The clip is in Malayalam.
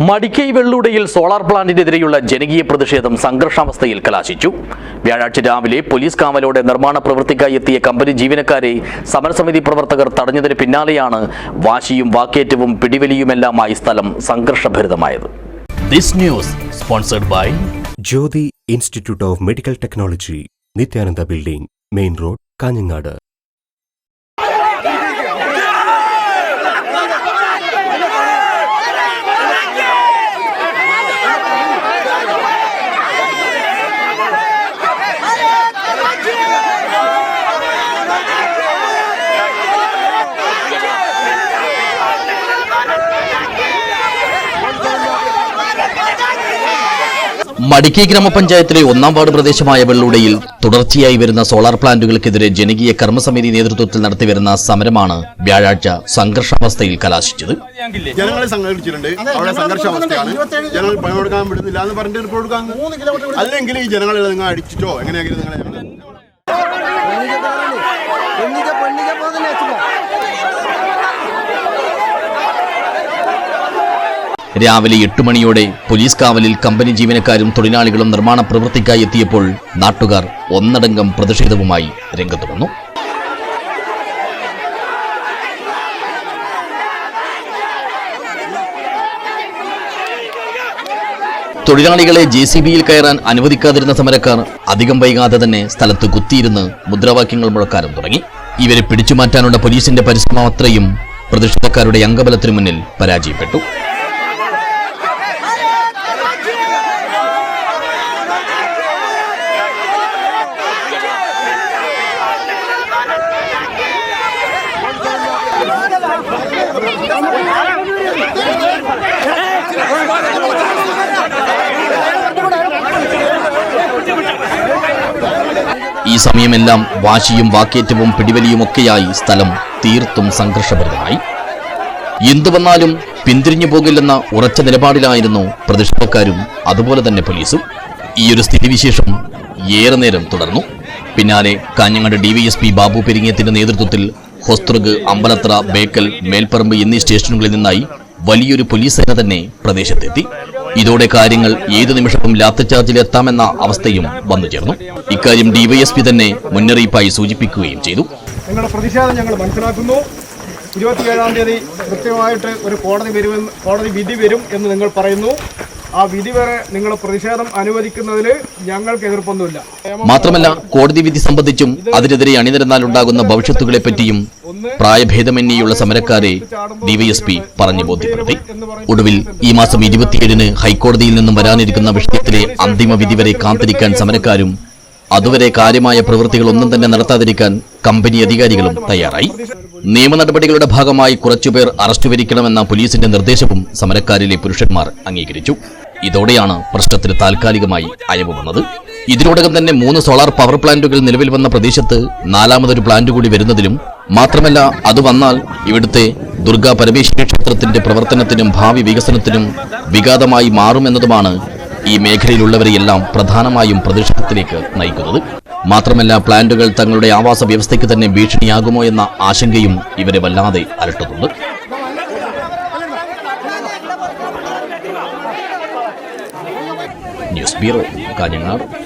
മടിക്കൈ വെള്ളൂടയിൽ സോളാർ പ്ലാന്റിനെതിരെയുള്ള ജനകീയ പ്രതിഷേധം സംഘർഷാവസ്ഥയിൽ കലാശിച്ചു. വ്യാഴാഴ്ച രാവിലെ പോലീസ് കാവലോടെ നിർമ്മാണ പ്രവൃത്തിക്കായി എത്തിയ കമ്പനി ജീവനക്കാരെ സമരസമിതി പ്രവർത്തകർ തടഞ്ഞതിന് പിന്നാലെയാണ് വാശിയും വാക്കേറ്റവും പിടിവലിയുമെല്ലാമായി സ്ഥലം സംഘർഷഭരിതമായത്. This news sponsored by Jyothi institute of medical technology Nithyananda building main road Kanhangad. Madikai ഗ്രാമപഞ്ചായത്തിലെ ഒന്നാം വാർഡ് പ്രദേശമായ വെള്ളൂടയിൽ തുടർച്ചയായി വരുന്ന സോളാർ പ്ലാന്റുകൾക്കെതിരെ ജനകീയ കർമ്മസമിതി നേതൃത്വത്തിൽ നടത്തിവരുന്ന സമരമാണ് വ്യാഴാഴ്ച സംഘർഷാവസ്ഥയിൽ കലാശിച്ചത്. ജനങ്ങളെ സംഘടിച്ചിട്ടുണ്ട് അവിടെ സംഘർഷാവസ്ഥയാണ്. ജനങ്ങൾ വിടുന്നില്ല എന്ന് പറഞ്ഞിട്ട് റിപ്പോർട്ട് കൊടുക്കാൻ അല്ലെങ്കിൽ ഈ ജനങ്ങളെ നിങ്ങൾ അടിച്ചിട്ടോ? നിങ്ങളെ രാവിലെ എട്ട് മണിയോടെ പോലീസ് കാവലിൽ കമ്പനി ജീവനക്കാരും തൊഴിലാളികളും നിർമ്മാണ പ്രവൃത്തിക്കായി എത്തിയപ്പോൾ നാട്ടുകാർ ഒന്നടങ്കം പ്രതിഷേധവുമായി രംഗത്ത് വന്നു തൊഴിലാളികളെ ജെ സി ബിയിൽ കയറാൻ അനുവദിക്കാതിരുന്ന സമരക്കാർ അധികം വൈകാതെ തന്നെ സ്ഥലത്ത് കുത്തിയിരുന്ന് മുദ്രാവാക്യങ്ങൾ മുഴക്കാനും തുടങ്ങി. ഇവരെ പിടിച്ചുമാറ്റാനുള്ള പോലീസിന്റെ പരിശ്രമം അത്രയും പ്രതിഷേധക്കാരുടെ അംഗബലത്തിനു മുന്നിൽ പരാജയപ്പെട്ടു. ഈ സമയമെല്ലാം വാശിയും വാക്കേറ്റവും പിടിവലിയുമൊക്കെയായി സ്ഥലം തീർത്തും സംഘർഷഭരിതമായി. എന്തു വന്നാലും പിന്തിരിഞ്ഞു പോകില്ലെന്ന ഉറച്ച നിലപാടിലായിരുന്നു പ്രതിഷേധക്കാരും അതുപോലെ തന്നെ പോലീസും. ഈ ഒരു സ്ഥിതിവിശേഷം ഏറെ നേരം തുടർന്നു. പിന്നാലെ കാഞ്ഞങ്ങാട് പി ബാബു പെരിങ്ങേത്തിന്റെ നേതൃത്വത്തിൽ ഹൊസ്തൃഗ് അമ്പലത്ര ബേക്കൽ മേൽപ്പറമ്പ് എന്നീ സ്റ്റേഷനുകളിൽ നിന്നായി വലിയൊരു പോലീസ് സേന തന്നെ പ്രദേശത്തെത്തി. ഇതോടെ കാര്യങ്ങൾ ഏതു നിമിഷവും ലാത്തിച്ചാർജിലെത്താമെന്ന അവസ്ഥയും വന്നു ചേർന്നു. ഇക്കാര്യം ഡിവൈഎസ്പി തന്നെ മുന്നറിയിപ്പായി സൂചിപ്പിക്കുകയും ചെയ്തു. നിങ്ങളുടെ പ്രതിഷേധം ഞങ്ങൾ മനസ്സിലാക്കുന്നു. ഇരുപത്തിയേഴാം തീയതി കൃത്യമായിട്ട് ഒരു കോടതി വരുമെന്ന് കോടതി വിധി വരും എന്ന് നിങ്ങൾ പറയുന്നു. ആ വിധി വരെ നിങ്ങൾ പ്രതിഷേധം അനുവദിക്കുന്നതിൽ ഞങ്ങൾക്ക് എതിർപ്പൊന്നുമില്ല. മാത്രമല്ല കോടതി വിധി സംബന്ധിച്ചും അതിനെതിരെ അണിനിരന്നാൽ ഉണ്ടാകുന്ന ഭവിഷ്യത്തുകളെ പറ്റിയും പ്രായഭേദമന്യേയുള്ള സമരക്കാരെ ഡിവൈഎസ്പി പറഞ്ഞു ബോധ്യപ്പെടുത്തി. ഒടുവിൽ ഈ മാസം ഇരുപത്തിയേഴിന് ഹൈക്കോടതിയിൽ നിന്നും വരാനിരിക്കുന്ന വിഷയത്തിലെ അന്തിമ വിധി വരെ കാത്തിരിക്കാൻ സമരക്കാരും അതുവരെ കാര്യമായ പ്രവൃത്തികളൊന്നും തന്നെ നടത്താതിരിക്കാൻ കമ്പനി അധികാരികളും തയ്യാറായി. നിയമ നടപടികളുടെ ഭാഗമായി കുറച്ചുപേർ അറസ്റ്റ് വരിക്കണമെന്ന പോലീസിന്റെ നിർദ്ദേശവും സമരക്കാരിലെ പുരുഷന്മാർ അംഗീകരിച്ചു. ഇതോടെയാണ് പ്രശ്നത്തിന് താൽക്കാലികമായി അയവ് വന്നത്. ഇതിനോടകം തന്നെ മൂന്ന് സോളാർ പവർ പ്ലാന്റുകൾ നിലവിൽ വന്ന പ്രദേശത്ത് നാലാമതൊരു പ്ലാന്റ് കൂടി വരുന്നതിലും മാത്രമല്ല അത് വന്നാൽ ഇവിടുത്തെ ദുർഗാ പരമേശ്വരി ക്ഷേത്രത്തിന്റെ പ്രവർത്തനത്തിനും ഭാവി വികസനത്തിനും വിഘാതമായി മാറുമെന്നതുമാണ് ഈ മേഖലയിലുള്ളവരെയെല്ലാം പ്രധാനമായും പ്രതിഷേധത്തിലേക്ക് നയിക്കുന്നത്. മാത്രമല്ല പ്ലാന്റുകൾ തങ്ങളുടെ ആവാസ വ്യവസ്ഥയ്ക്ക് തന്നെ ഭീഷണിയാകുമോ എന്ന ആശങ്കയും ഇവരെ വല്ലാതെ അലട്ടുന്നുണ്ട്. News bureau Kanhangad.